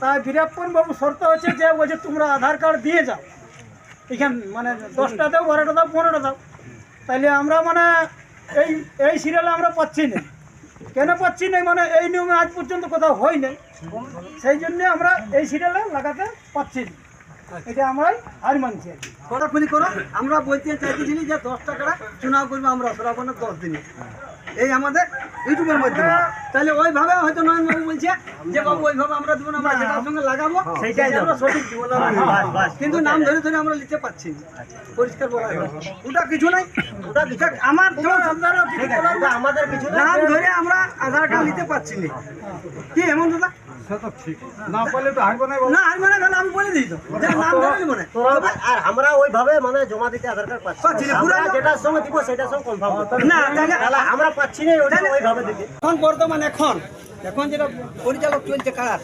তাই বীরাপ্পন বাবু শর্ত হচ্ছে যে বলছে তোমরা আধার কার্ড দিয়ে যাও। এখান মানে দশটা দাও, বারোটা দাও, পনেরোটা দাও। তাইলে আমরা মানে এই এই সিরিয়ালে আমরা পাচ্ছি না। কেন পাচ্ছি না? মানে এই নিয়মে আজ পর্যন্ত কোথাও হয় নাই। সেই জন্য আমরা এই সিরিয়ালে লাগাতে পাচ্ছি না। এটা আমরাই হার মানছি আর কি। খোলাখুলি করো। আমরা বলতে চাইতেছিলি যে দশ টাকাটা চুনাও করব, আমরা শ্রাবণের দশ দিনে। এই আমাদের ইউটিউবের মাধ্যমে। তাহলে ওইভাবে হয়তো নয়ন বাবু বলছে যে বাবু ওইভাবে আমরা দেবো না আমরা যেটার সঙ্গে লাগাবো সেইটাই আমরা সঠিক দেবো না কিন্তু নাম ধরে ধরে আমরা নিতে পারছি না। পরিষ্কার বলা ওটা কিছু নাই। ওটা আমার। আমাদের কিছু নাম ধরে আমরা আধার কার্ড নিতে পারছি না। কি এমন দাদা না পারলে তো হারবো না না আমি মনে গেল আমি বলে দিই তো। নাম ধরে নিব না আর আমরা ওইভাবে মানে জমা দিতে আধার কার্ড পাচ্ছি পাচ্ছি পুরো যেটার সঙ্গে দিব সেটার সঙ্গে কনফার্ম না তাহলে আমরা পাচ্ছি না ওটা ওইভাবে দিতে। এখন বর্তমান এখন এখন যেটা পরিচালক চলছে কারার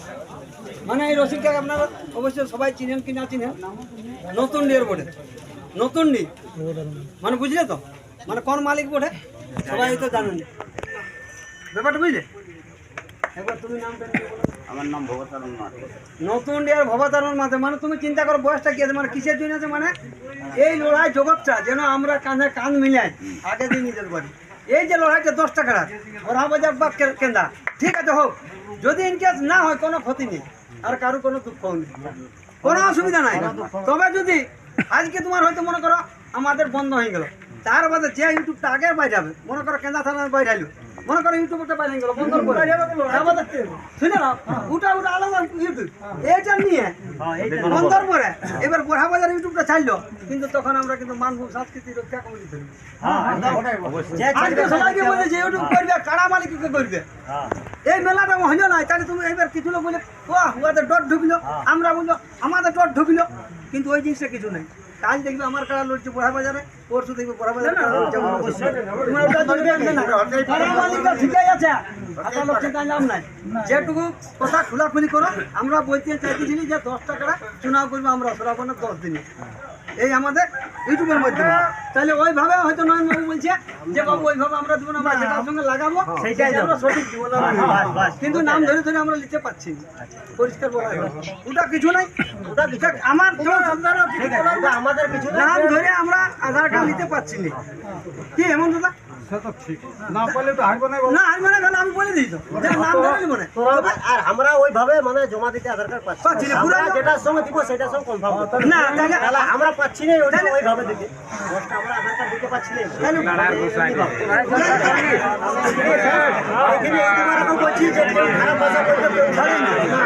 মানে এই রসিদকে আপনারা অবশ্যই সবাই চিনেন কি না চিনেন? নতুন ডিয়ের বোর্ডে। নতুন ডি মানে বুঝলে তো? মানে কোন মালিক বোর্ডে? সবাই তো জানেন। ব্যাপারটা বুঝলে? একবার তুমি নামটা নিয়ে বলো। আমার নাম ভবতারণ ভগতারণ নতুন ডিয়ার ভবতারণ মাঝে মানে তুমি চিন্তা করো, বয়সটা কি আছে? মানে কিসের জন্য আছে মানে? এই লড়াই জগৎটা যেন আমরা কাঁধে কান মিলাই আগে দিয়ে নিজের বাড়ি। এই যে লড়াইটা দশ টাকার ওরা বাজার বা কেন্দা। ঠিক আছে, হোক। যদি ইনকেস না হয়, কোনো ক্ষতি নেই। আর কারও কোনো দুঃখ নেই কোনো অসুবিধা নাই। তবে যদি আজকে তোমার হয়তো মনে করো আমাদের বন্ধ হয়ে গেল, তার বাদে যে ইউটিউবটা আগে বাইরে যাবে, মনে করো কেন্দা থানার বাইরে আইলো মনে করো ইউটিউবটা বাইরে গেল বন্ধ করে। শুনে না ওটা ওটা আলাদা ইউটিউব এটা নিয়ে বন্ধর পরে এবার বোরহা বাজার ইউটিউবটা ছাড়লো। কিন্তু তখন আমরা কিন্তু মানভূম সংস্কৃতি রক্ষা কমিটি ধরবো আজকে সবাইকে বলে যে ইউটিউব করবে কারা মালিককে করবে? এই মেলাটা হইল না তাহলে তুমি এবার কিছু লোক বলে বাহ ওদের ডট ঢুকলো। আমরা বলল আমাদের ডট ঢুকলো। কিন্তু ওই জিনিসটা কিছু নেই। কাল দেখবে আমার কারা লড়ছে বড়া বাজারে পরশু দেখবে বড়া বাজারে কারা লড়ছে। অন্য কোথাও। তোমরা ওটা দেখবে। না। মালিকটা ঠিকই আছে। হাতা লড়ছে তাই নাম নাই। যেটুকু কথা খোলাখুলি করো আমরা বলতে চাইতেছি যে দশ টাকা চুনাও করব আমরা দশ দিনে। এই আমাদের ইউটিউবের মাধ্যমে তাহলে ওইভাবে হয়তো নয়ন বাবু বলছে যে বাবু ওইভাবে আমরা দেবো না আমরা যেটার সঙ্গে লাগাবো সেইটাই আমরা সঠিক দেবো না কিন্তু নাম ধরে ধরে আমরা নিতে পারছি না। পরিষ্কার বলা ওটা কিছু নাই। ওটা আমার আমাদের কিছু নাম ধরে আমরা আধার কার্ড নিতে পারছি না। কি এমন দাদা না পারলে তো হারবো না না আমি মনে আমি বলে দিই তো। নাম ধরে নিব আর আমরা ওইভাবে মানে জমা দিতে আধার কার্ড পাচ্ছি না, পুরো আমরা যেটার সঙ্গে দিব সেটার সঙ্গে কনফার্ম না তাহলে আমরা পাচ্ছি না ওটা ওইভাবে দিতে। আমরা আধার কার্ড দিতে পাচ্ছি না।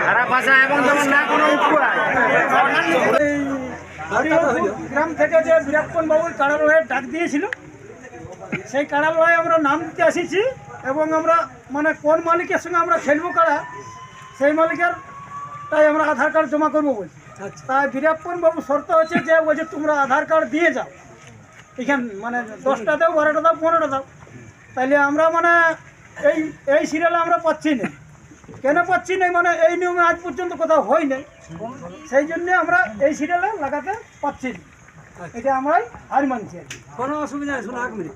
খারাপ ভাষা না। গ্রাম থেকে যে বীরাপ্পন বাবুর লড়াইয়ের ডাক দিয়েছিল সেই কাড়া লড়াই আমরা নাম দিতে আসিছি এবং আমরা মানে কোন মালিকের সঙ্গে আমরা খেলব কাড়া সেই মালিকের তাই আমরা আধার কার্ড জমা করব বলছি। তাই বীরাপ্পন বাবু শর্ত হচ্ছে যে বলছে তোমরা আধার কার্ড দিয়ে যাও এখান মানে দশটা দাও বারোটা দাও পনেরোটা দাও। তাইলে আমরা মানে এই এই সিরিয়ালে আমরা পাচ্ছি না। কেন পাচ্ছি না? মানে এই নিয়মে আজ পর্যন্ত কোথাও হয় নাই। সেই জন্য আমরা এই সিরিয়ালে লাগাতে পাচ্ছি না। এটা আমরাই আর মানছি কোনো অসুবিধা নেই শোনো এক মিনিট